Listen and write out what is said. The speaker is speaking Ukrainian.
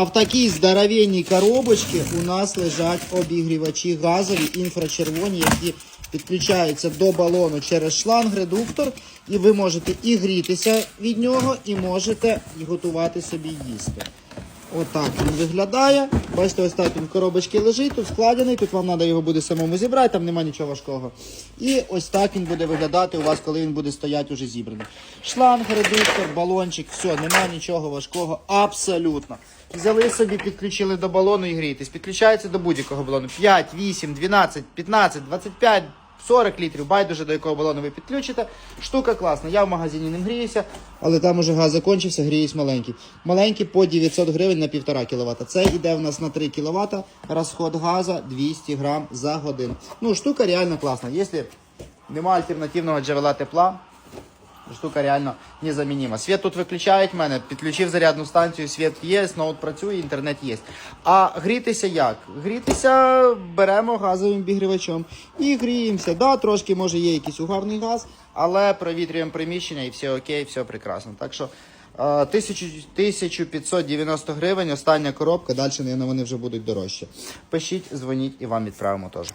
А в такій здоровенній коробочці у нас лежать обігрівачі газові інфрачервоні, які підключаються до балону через шланг-редуктор, і ви можете і грітися від нього, і можете готувати собі їсти. Отак він виглядає. Бачите, ось так він в коробочці лежить, тут складений, тут вам треба його буде самому зібрати, там немає нічого важкого. І ось так він буде виглядати у вас, коли він буде стояти уже зібраний. Шланг, редуктор, балончик, все, немає нічого важкого, абсолютно. Взяли собі, підключили до балону і грієтесь. Підключається до будь-якого балону. 5, 8, 12, 15, 25, 40 літрів, байдуже до якого балону ви підключите. Штука класна. Я в магазині ним гріюся, але там уже газ закінчився, гріюсь маленький. Маленький по 900 гривень на 1,5 кВт. Це йде в нас на 3 кВт, розход газу 200 грам за годину. Ну, штука реально класна. Якщо немає альтернативного джерела тепла, Штука реально незамінима. Світ тут виключають мене, підключив зарядну станцію, світ є, ноут працює, інтернет є. А грітися як? Грітися беремо газовим обігрівачом і гріємося. Да, трошки може є якийсь угарний газ, але провітрюємо приміщення і все окей, все прекрасно. Так що е, 1000 1590 гривень, остання коробка, далі, вони вже будуть дорожчі. Пишіть, дзвоніть і вам відправимо теж.